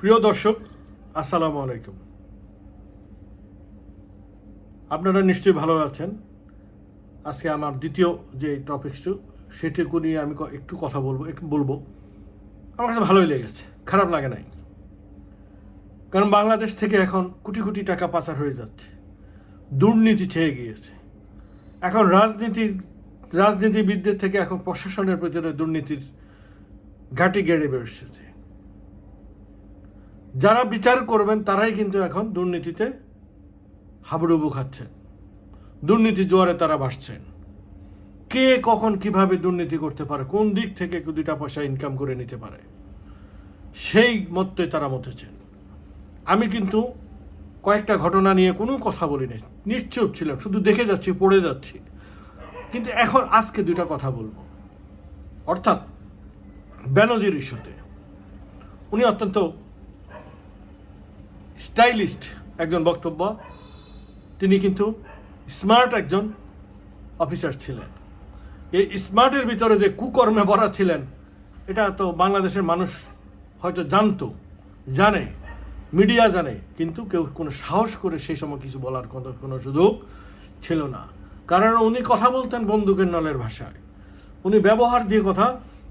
প্রিয় দর্শক, আসসালামু আলাইকুম। আপনারা নিশ্চয়ই ভালো আছেন। আজকে আমার দ্বিতীয় যে টপিকসটু সেটুকু নিয়ে আমি একটু কথা বলব, একটু বলব। আমার কাছে ভালোই লেগেছে, খারাপ লাগে নাই। কারণ বাংলাদেশ থেকে এখন কোটি কোটি টাকা পাচার হয়ে যাচ্ছে, দুর্নীতি ছেয়ে গিয়েছে। এখন রাজনীতির, রাজনীতিবিদদের থেকে এখন প্রশাসনের ভিতরে দুর্নীতির ঘাটি গেড়ে বেরোচ্ছে যারা বিচার করবেন, তারাই কিন্তু এখন দুর্নীতিতে হাবুডুবু খাচ্ছেন। দুর্নীতি জোয়ারে তারা ভাসছেন। কে কখন কীভাবে দুর্নীতি করতে পারে, কোন দিক থেকে দুইটা পয়সা ইনকাম করে নিতে পারে, সেই মতে তারা মতেছেন। আমি কিন্তু কয়েকটা ঘটনা নিয়ে কোনো কথা বলি নাই, নিশ্চুপ ছিলাম, শুধু দেখে যাচ্ছি, পড়ে যাচ্ছি। কিন্তু এখন আজকে দুইটা কথা বলব। অর্থাৎ ব্যানজির ইস্যুতে, উনি অত্যন্ত স্টাইলিস্ট একজন বক্তব্য। তিনি কিন্তু স্মার্ট একজন অফিসার ছিলেন। এই স্মার্টের ভিতরে যে কুকর্মে ভরা ছিলেন, এটা তো বাংলাদেশের মানুষ হয়তো জানতো, জানে, মিডিয়া জানে, কিন্তু কেউ কোনো সাহস করে সেই সময় কিছু বলার কোনো কোনো সুযোগ ছিল না। কারণ উনি কথা বলতেন বন্দুকের নলের ভাষায়। উনি ব্যবহার দিয়ে কথা,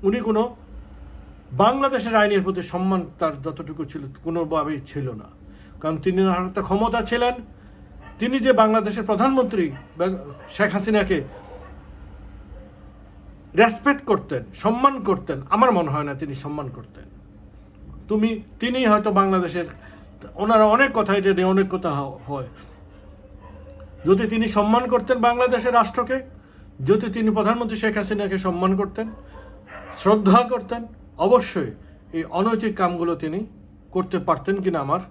উনি কোনো বাংলাদেশের আইনের প্রতি সম্মান তার যতটুকু ছিল, কোনোভাবেই ছিল না। কারণ তিনি হাতে ক্ষমতা ছিলেন। তিনি যে বাংলাদেশের প্রধানমন্ত্রী শেখ হাসিনাকে রেসপেক্ট করতেন, সম্মান করতেন, আমার মনে হয় না তিনি সম্মান করতেন। তুমি, তিনি হয়তো বাংলাদেশের, ওনারা অনেক কথা এটা নিয়ে অনেক কথা হয়। যদি তিনি সম্মান করতেন বাংলাদেশের রাষ্ট্রকে, যদি তিনি প্রধানমন্ত্রী শেখ হাসিনাকে সম্মান করতেন, শ্রদ্ধা করতেন, অবশ্যই এই অনৈতিক কামগুলো তিনি করতে পারতেন কিনা আমার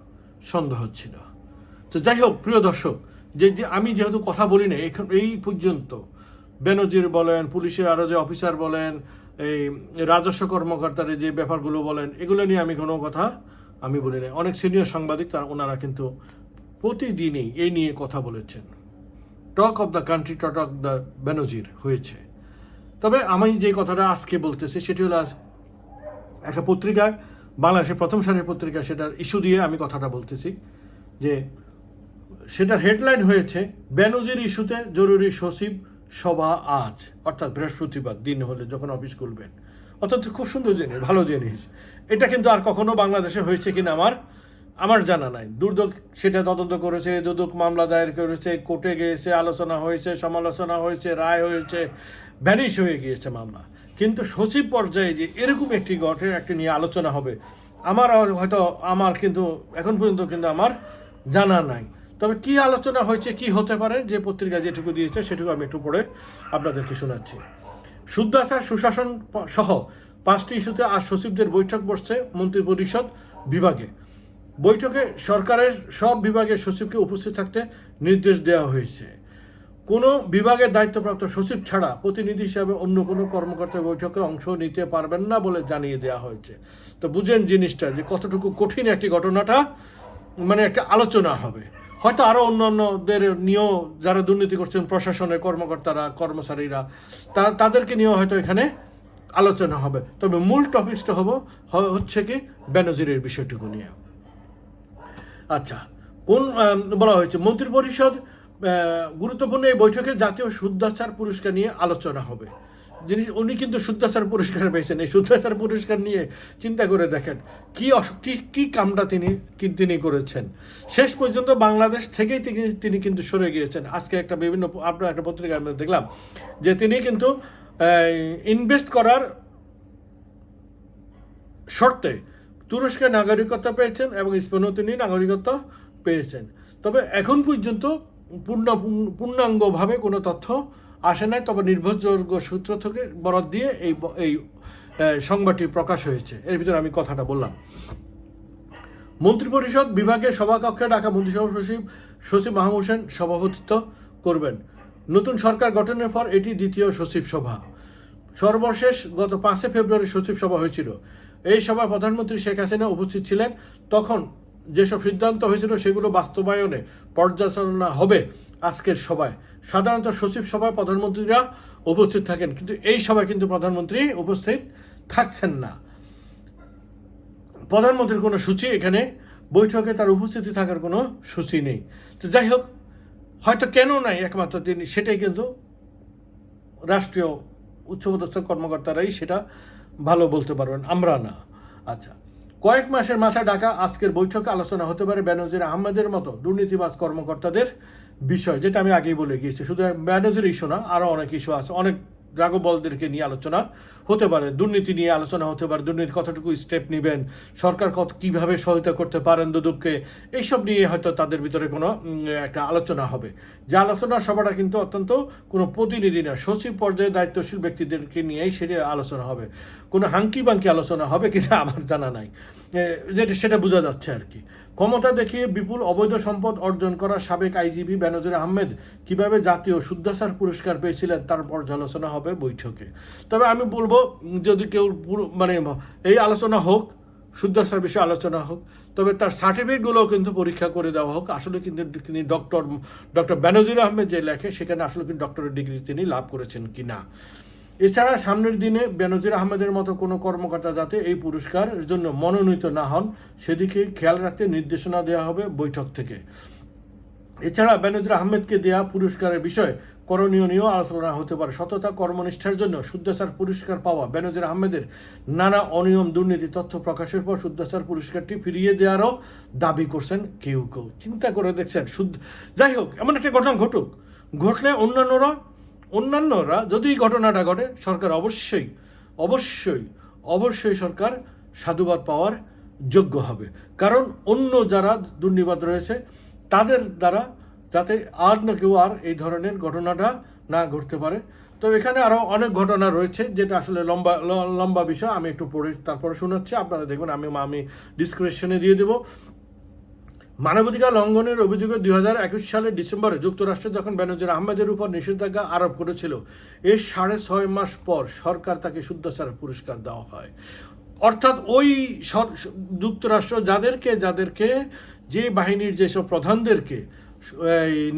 সন্দেহ ছিল। তো যাই হোক, প্রিয় দর্শক, যে যে আমি যেহেতু কথা বলি না এখন এই পর্যন্ত বেনজির বলেন, পুলিশের আরও যে অফিসার বলেন, এই রাজস্ব কর্মকর্তার যে ব্যাপারগুলো বলেন, এগুলো নিয়ে আমি কোনো কথা আমি বলি না অনেক সিনিয়র সাংবাদিক, তারা ওনারা কিন্তু প্রতিদিনই এই নিয়ে কথা বলেছেন। Talk of the country talk of the Benazir হয়েছে। তবে আমি যে কথাটা আজকে বলতেছি, সেটি হলো আজ একটা পত্রিকায় বাংলাদেশের প্রথম সারির পত্রিকা সেটার ইস্যু দিয়ে আমি কথাটা বলতেছি যে সেটার হেডলাইন হয়েছে, বেনজির ইস্যুতে জরুরি সচিব সভা আজ, অর্থাৎ বৃহস্পতিবার, দিন হলে যখন অফিস খুলবেন। অর্থাৎ খুব সুন্দর জিনিস, ভালো জিনিস। এটা কিন্তু আর কখনো বাংলাদেশে হয়েছে কিনা আমার আমার জানা নাই। দুর্যোগ সেটা তদন্ত করেছে, দুদক মামলা দায়ের করেছে, কোর্টে গিয়েছে, আলোচনা হয়েছে, সমালোচনা হয়েছে, রায় হয়েছে, ভ্যানিশ হয়ে গিয়েছে মামলা। কিন্তু সচিব পর্যায়ে যে এরকম একটি ঘটে, একটি নিয়ে আলোচনা হবে, আমার হয়তো আমার কিন্তু এখন পর্যন্ত কিন্তু আমার জানা নাই। তবে কি আলোচনা হয়েছে, কি হতে পারে, যে পত্রিকা যেটুকু দিয়েছে সেটুকু আমি একটু পড়ে আপনাদেরকে শোনাচ্ছি। শুদ্ধাচার সুশাসন সহ পাঁচটি ইস্যুতে আজ সচিবদের বৈঠক বসছে মন্ত্রী পরিষদ বিভাগে। বৈঠকে সরকারের সব বিভাগের সচিবকে উপস্থিত থাকতে নির্দেশ দেওয়া হয়েছে। কোনো বিভাগের দায়িত্বপ্রাপ্ত সচিব ছাড়া প্রতিনিধি হিসাবে অন্য কোনো কর্মকর্তা বৈঠকে অংশ নিতে পারবেন না বলে জানিয়ে দেওয়া হয়েছে। তো বুঝেন জিনিসটা যে কতটুকু কঠিন একটি ঘটনাটা মানে একটা আলোচনা হবে। হয়তো আরও অন্যান্যদের নিয়েও যারা দুর্নীতি করছেন, প্রশাসনের কর্মকর্তারা, কর্মচারীরা, তা, তাদেরকে নিয়েও হয়তো এখানে আলোচনা হবে। তবে মূল টপিকসটা হব হচ্ছে কি বেনজিরের বিষয়টুকু নিয়ে। আচ্ছা কোন বলা হয়েছে মন্ত্রী পরিষদ গুরুত্বপূর্ণ এই বৈঠকে জাতীয় শুদ্ধাচার পুরস্কার নিয়ে আলোচনা হবে। যিনি উনি কিন্তু শুদ্ধাচার পুরস্কার পেয়েছেন। এই শুদ্ধাচার পুরস্কার নিয়ে চিন্তা করে দেখেন, কি কি কি কামটা তিনি তিনি করেছেন। শেষ পর্যন্ত বাংলাদেশ থেকেই তিনি তিনি কিন্তু সরে গিয়েছেন। আজকে একটা বিভিন্ন আপনার একটা পত্রিকা আমরা দেখলাম যে তিনি কিন্তু ইনভেস্ট করার শর্তে তুরস্কের নাগরিকত্ব পেয়েছেন এবং স্পেনও তিনি নাগরিকত্ব পেয়েছেন। তবে এখন পর্যন্ত পূর্ণ পূর্ণাঙ্গভাবে কোনো তথ্য আসে নাই, তবে নির্ভরযোগ্য সূত্র থেকে বরাদ দিয়ে এই এই সংবাদটি প্রকাশ হয়েছে। এর ভিতরে আমি কথাটা বললাম। মন্ত্রিপরিষদ বিভাগের সভাকক্ষে ডাকা মন্ত্রিসভা সচিব সচিব মাহমুদ হোসেন সভাপতিত্ব করবেন। নতুন সরকার গঠনের পর এটি দ্বিতীয় সচিব সভা। সর্বশেষ গত পাঁচই ফেব্রুয়ারি সচিব সভা হয়েছিল। এই সভায় প্রধানমন্ত্রী শেখ হাসিনা উপস্থিত ছিলেন। তখন যেসব সিদ্ধান্ত হয়েছিল সেগুলো বাস্তবায়নে পর্যালোচনা হবে আজকের সভায়। সাধারণত সচিব সভায় প্রধানমন্ত্রীরা উপস্থিত থাকেন, কিন্তু এই সভায় কিন্তু প্রধানমন্ত্রী উপস্থিত থাকছেন না। প্রধানমন্ত্রীর কোনো সূচি এখানে, বৈঠকে তার উপস্থিতি থাকার কোনো সূচি নেই। তো যাই হোক, হয়তো কেন নাই একমাত্র তিনি সেটাই কিন্তু রাষ্ট্রীয় উচ্চপদস্থ কর্মকর্তারাই সেটা ভালো বলতে পারবেন, আমরা না। আচ্ছা। কয়েক মাসের মাথা ডাকা আজকের বৈঠকে আলোচনা হতে পারে ব্যানজির আহমেদের মতো দুর্নীতিবাজ কর্মকর্তাদের বিষয়, যেটা আমি আগেই বলে গিয়েছি। শুধু ব্যানজির ইস্যু না আরও অনেক ইস্যু আছে, অনেক ড্রাগবলদেরকে নিয়ে আলোচনা হতে পারে, দুর্নীতি নিয়ে আলোচনা হতে পারে দুর্নীতি কতটুকু স্টেপ নেবেন, সরকার কত কীভাবে সহায়তা করতে পারেন দুদককে, এইসব নিয়ে হয়তো তাদের ভিতরে কোনো একটা আলোচনা হবে। যে আলোচনা সভাটা কিন্তু অত্যন্ত কোনো প্রতিনিধি না, সচিব পর্যায়ে দায়িত্বশীল ব্যক্তিদেরকে নিয়েই সেটা আলোচনা হবে। কোনো হাঙ্কি বাঙ্কি আলোচনা হবে কিনা আমার জানা নাই। যেটা, সেটা বোঝা যাচ্ছে আর কি। ক্ষমতা দেখিয়ে বিপুল অবৈধ সম্পদ অর্জন করা সাবেক আইজিপি বেনজির আহমেদ কীভাবে জাতীয় শুদ্ধাচার পুরস্কার পেয়েছিলেন তার পর্যালোচনা হবে বৈঠকে। তবে আমি বলব, যদি কেউ মানে এই আলোচনা হোক, শুদ্ধাচার বিষয়ে আলোচনা হোক, তবে তার সার্টিফিকেটগুলোও কিন্তু পরীক্ষা করে দেওয়া হোক। আসলে কিন্তু তিনি ডক্টর ডক্টর বেনজির আহমেদ যে লেখে, সেখানে আসলে কিন্তু ডক্টরের ডিগ্রি তিনি লাভ করেছেন কি না এছাড়া সামনের দিনে বেনজির আহমেদের মতো কোনো কর্মকর্তা যাতে এই পুরস্কারের জন্য মনোনীত না হন, সেদিকে খেয়াল রাখতে নির্দেশনা দেওয়া হবে বৈঠক থেকে। এছাড়া বেনজির আহমেদকে দেওয়া পুরস্কারের বিষয়ে করণীয় নিয়েও আলোচনা হতে পারে। সততা কর্মনিষ্ঠার জন্য শুদ্ধাচার পুরস্কার পাওয়া বেনজির আহমেদের নানা অনিয়ম, দুর্নীতি, তথ্য প্রকাশের পর শুদ্ধাচার পুরস্কারটি ফিরিয়ে দেওয়ারও দাবি করছেন কেউ কেউ। চিন্তা করে দেখছেন শুদ্ধ যাই হোক, এমন একটা ঘটনা ঘটুক। ঘটলে অন্যান্যরা অন্যান্যরা যদি ঘটনাটা ঘটে, সরকার অবশ্যই অবশ্যই অবশ্যই সরকার সাধুবাদ পাওয়ার যোগ্য হবে। কারণ অন্য যারা দুর্নিবাদ রয়েছে, তাদের দ্বারা যাতে আর না কেউ আর এই ধরনের ঘটনাটা না ঘটতে পারে। তো এখানে আরও অনেক ঘটনা রয়েছে, যেটা আসলে লম্বা লম্বা বিষয়। আমি একটু পড়ে, তারপরে শোনাচ্ছি। আপনারা দেখবেন, আমি আমি ডিসক্রিপশনে দিয়ে দেবো। মানবাধিকার লঙ্ঘনের অভিযোগে দুই হাজার একুশ সালের ডিসেম্বরে যুক্তরাষ্ট্র যখন বেনজির আহমেদের উপর নিষেধাজ্ঞা আরোপ করেছিল, এর সাড়ে ছয় মাস পর সরকার তাকে শুদ্ধাচার পুরস্কার দেওয়া হয়। অর্থাৎ ওই যুক্তরাষ্ট্র যাদেরকে যাদেরকে যে বাহিনীর যেসব প্রধানদেরকে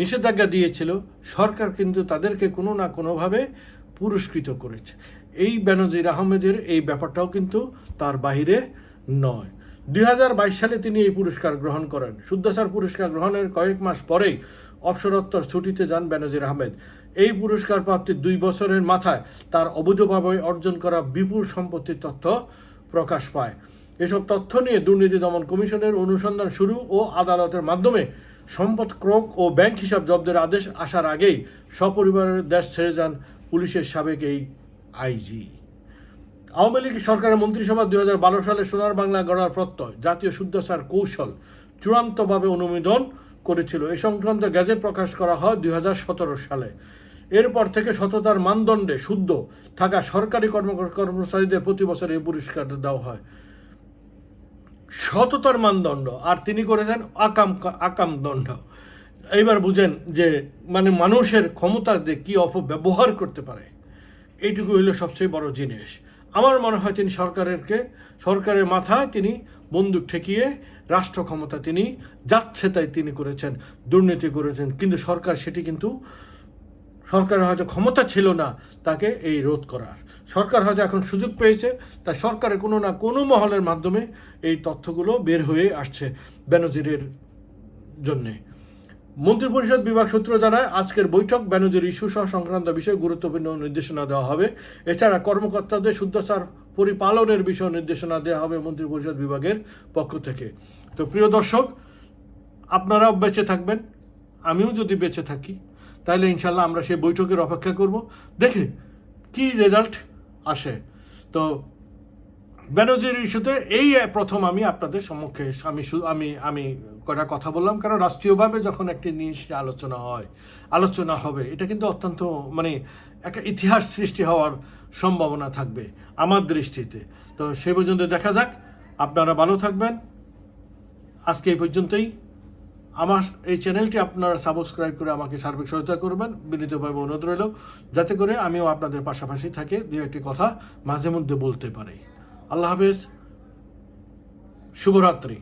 নিষেধাজ্ঞা দিয়েছিল, সরকার কিন্তু তাদেরকে কোনো না কোনোভাবে পুরস্কৃত করেছে। এই বেনজির আহমেদের এই ব্যাপারটাও কিন্তু তার বাহিরে নয়। দুই হাজার বাইশ সালে তিনি এই পুরস্কার গ্রহণ করেন। শুদ্ধাচার পুরস্কার গ্রহণের কয়েক মাস পরেই অবসরোত্তর ছুটিতে যান বেনজির আহমেদ। এই পুরস্কার প্রাপ্তির দুই বছরের মাথায় তার অবৈধভাবে অর্জন করা বিপুল সম্পত্তির তথ্য প্রকাশ পায়। এসব তথ্য নিয়ে দুর্নীতি দমন কমিশনের অনুসন্ধান শুরু ও আদালতের মাধ্যমে সম্পদ ক্রোক ও ব্যাংক হিসাব জব্দের আদেশ আসার আগেই সপরিবারের দেশ ছেড়ে যান পুলিশের সাবেক এই আইজি। আওয়ামী লীগ সরকারের মন্ত্রিসভা দুই হাজার বারো সালে সোনার বাংলা গড়ার প্রত্যয়, জাতীয় শুদ্ধাচার কৌশল চূড়ান্তভাবে অনুমোদন করেছিল। এ সংক্রান্ত গ্যাজেট প্রকাশ করা হয় দুই হাজার সতেরো সালে। এরপর থেকে সততার মানদণ্ডে শুদ্ধ থাকা সরকারি কর্ম কর্মচারীদের প্রতি বছর এই পুরস্কার দেওয়া হয়। সততার মানদণ্ড, আর তিনি করেছেন আকাম আকাম দণ্ড। এইবার বুঝেন যে মানে মানুষের ক্ষমতা যে কী অপব্যবহার করতে পারে, এইটুকু হইল সবচেয়ে বড় জিনিস। আমার মনে হয় তিনি সরকারেরকে, সরকারের মাথায় তিনি বন্দুক ঠেকিয়ে রাষ্ট্র ক্ষমতা তিনি যাচ্ছে তাই তিনি করেছেন, দুর্নীতি করেছেন। কিন্তু সরকার সেটি কিন্তু, সরকারের হয়তো ক্ষমতা ছিল না তাকে এই রোধ করার। সরকার হয়তো এখন সুযোগ পেয়েছে, তাই সরকারের কোনো না কোনো মহলের মাধ্যমে এই তথ্যগুলো বের হয়ে আসছে বেনজিরের জন্যে। মন্ত্রিপরিষদ বিভাগ সূত্র জানায়, আজকের বৈঠক ব্যানজির ইস্যু সহ সংক্রান্ত বিষয়ে গুরুত্বপূর্ণ নির্দেশনা দেওয়া হবে। এছাড়া কর্মকর্তাদের শুদ্ধাচার পরিপালনের বিষয়ে নির্দেশনা দেওয়া হবে মন্ত্রিপরিষদ বিভাগের পক্ষ থেকে। তো প্রিয় দর্শক, আপনারাও বেঁচে থাকবেন, আমিও যদি বেঁচে থাকি, তাহলে ইনশাল্লাহ আমরা সেই বৈঠকের অপেক্ষা করব। দেখে কি রেজাল্ট আসে। তো ব্যানার্জির ইস্যুতে এই প্রথম আমি আপনাদের সম্মুখে আমি আমি আমি কটা কথা বললাম। কারণ রাষ্ট্রীয়ভাবে যখন একটি জিনিস আলোচনা হয়, আলোচনা হবে, এটা কিন্তু অত্যন্ত মানে একটা ইতিহাস সৃষ্টি হওয়ার সম্ভাবনা থাকবে আমার দৃষ্টিতে। তো সেই পর্যন্ত দেখা যাক। আপনারা ভালো থাকবেন। আজকে এই পর্যন্তই। আমার এই চ্যানেলটি আপনারা সাবস্ক্রাইব করে আমাকে সার্বিক সহায়তা করবেন। বিনীতভাবে অনুরোধ রইল, যাতে করে আমিও আপনাদের পাশাপাশি থাকে। দু একটি কথা মাঝে মধ্যে বলতে পারি। আল্লাহ হাফেজ শুভরাত্রি।